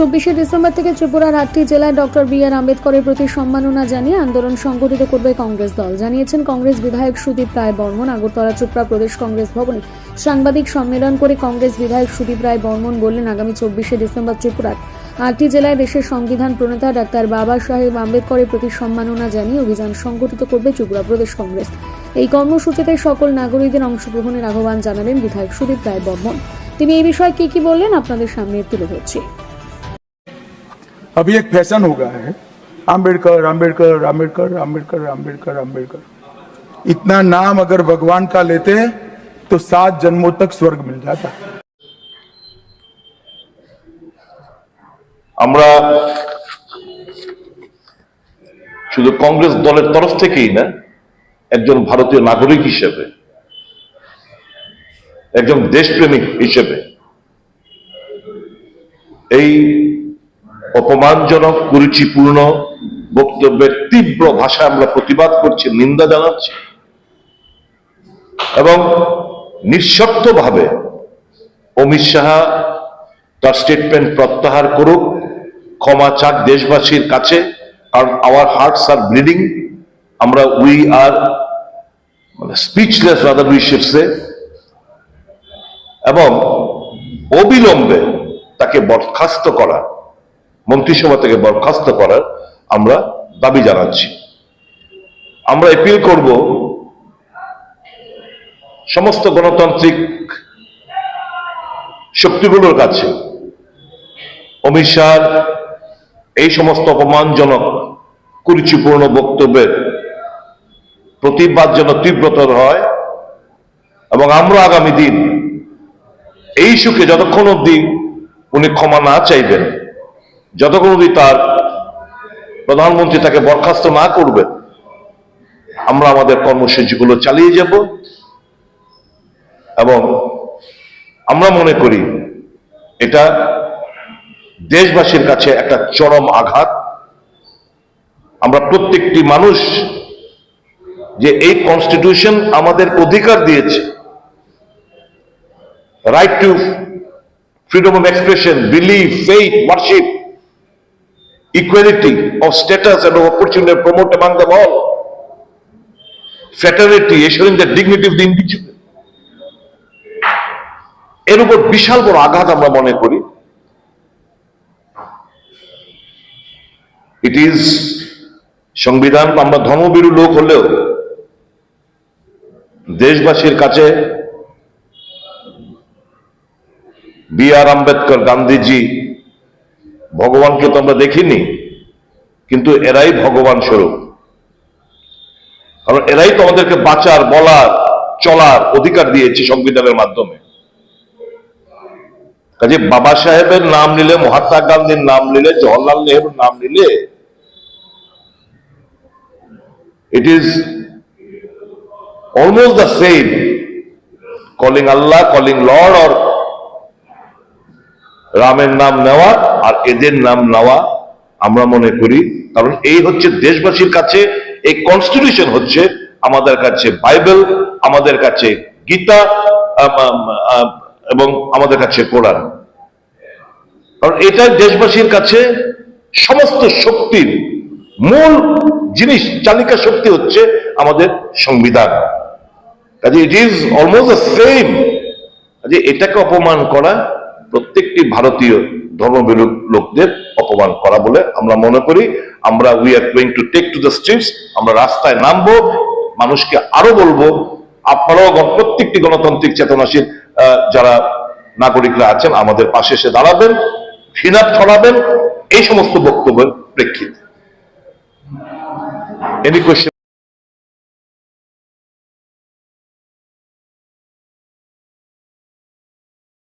চব্বিশে ডিসেম্বর থেকে ত্রিপুরার আটটি জেলায় ডক্টর বি আর আম্বেদকরের প্রতি সম্মাননা জানিয়ে আন্দোলন সংগঠিত করবে কংগ্রেস দল। জানিয়েছেন কংগ্রেস বিধায়ক সুদীপ রায় বর্মন, আগরতলা চোপড়া প্রদেশ কংগ্রেস ভবনে সাংবাদিক সম্মেলন করে কংগ্রেস বিধায়ক সুদীপ রায় বর্মন বললেন, আগামী চব্বিশে ডিসেম্বর ত্রিপুরার আটটি জেলায় দেশের সংবিধান প্রণেতা ডাক্তার বাবা সাহেব আম্বেদকরের প্রতি সম্মাননা জানিয়ে অভিযান সংগঠিত করবে ত্রিপুরা প্রদেশ কংগ্রেস। এই কর্মসূচিতে সকল নাগরিকদের অংশগ্রহণের আহ্বান জানালেন বিধায়ক সুদীপ রায় বর্মন। তিনি এই বিষয়ে কি কি বললেন আপনাদের সামনে তুলে ধরছি। अभी एक फैशन हो गया है आम्बेडकर आम्बेडकर आम्बेडकर आम्बेडकर आम्बेडकर आम्बेडकर इतना नाम अगर भगवान का लेते हैं तो सात जन्मों तक स्वर्ग मिल जाता আমরা শুধু কংগ্রেস দলের তরফ থেকেই না একজন ভারতীয় নাগরিক হিসেবে একজন দেশপ্রেমিক হিসেবে এই অপমানজনক, কুরুচিপূর্ণ বক্তব্যের তীব্র ভাষায় আমরা প্রতিবাদ করছি, নিন্দা জানাচ্ছি। এবং নিঃশর্তভাবে অমিত শাহ তার স্টেটমেন্ট প্রত্যাহার করুক, ক্ষমা চাক দেশবাসীর কাছে, কারণ আওয়ার হার্টস আর ব্লিডিং আমরা উই আর মানে স্পিচলেস রাদার উই এবং অবিলম্বে তাকে বরখাস্ত করা। মন্ত্রিসভা থেকে বরখাস্ত করার আমরা দাবি জানাচ্ছি। আমরা এপিল করব সমস্ত গণতান্ত্রিক শক্তিগুলোর কাছে। অমিত শাহর এই সমস্ত অপমানজনক, কুরুচিপূর্ণ বক্তব্যের প্রতিবাদ যেন তীব্রতর হয় এবং আমরা আগামী দিন এই সুখে যতক্ষণ অবধি উনি ক্ষমা না চাইবেন যতক্ষণ অবধি তার প্রধানমন্ত্রী তাকে বরখাস্ত না করবেন আমরা আমাদের কর্মসূচিগুলো চালিয়ে যাব। এবং আমরা মনে করি এটা দেশবাসীর কাছে একটা চরম আঘাত। আমরা প্রত্যেকটি মানুষ যে এই কনস্টিটিউশন আমাদের অধিকার দিয়েছে right to freedom of expression belief faith worship equality of status এবং অপরচুনিটি প্রমোট এবং the all fraternity assuring the dignity of the individual এর উপর বিশাল বড় আঘাত আমরা মনে করি। ইট ইজ সংবিধান আমরা ধর্মবিরু লোক হলেও দেশবাসীর কাছে বি আর আম্বেদকর গান্ধীজি ভগবানকে তো আমরা দেখিনি, কিন্তু এরাই ভগবান স্বরূপ। কারণ এরাই তো আমাদেরকে বাঁচার, বলার, চলার অধিকার দিয়েছে সংবিধানের মাধ্যমে। কাজে বাবা সাহেবের নাম নিলে, মহাত্মা গান্ধীর নাম নিলে, জওয়াহরলাল নেহরুর নাম নিলে it is almost the same calling Allah calling lord or রামের নাম নেওয়া আর এদের নাম নেওয়া আমরা মনে করি। কারণ এই হচ্ছে দেশবাসীর কাছে, এই কনস্টিটিউশন হচ্ছে আমাদের কাছে বাইবেল, আমাদের কাছে গীতা এবং আমাদের কাছে কোরআন। কারণ এটা দেশবাসীর কাছে সমস্ত শক্তির মূল জিনিস, চালিকা শক্তি হচ্ছে আমাদের সংবিধান। কাজে it is almost the same কাজে এটাকে অপমান করা প্রত্যেকটি ভারতীয় ধর্মবিরু লোকদের অপমান করা বলে আমরা মনে করি। আমরা we are going to take to the streets আমরা রাস্তায় নামবো, মানুষকে আরও বলব। আপনারাও প্রত্যেকটি গণতান্ত্রিক চেতনাশীল যারা নাগরিকরা আছেন, আমাদের পাশে এসে দাঁড়াবেন, ঘৃণা ছড়াবেন, এই সমস্ত বক্তব্যের প্রেক্ষিতে। Any question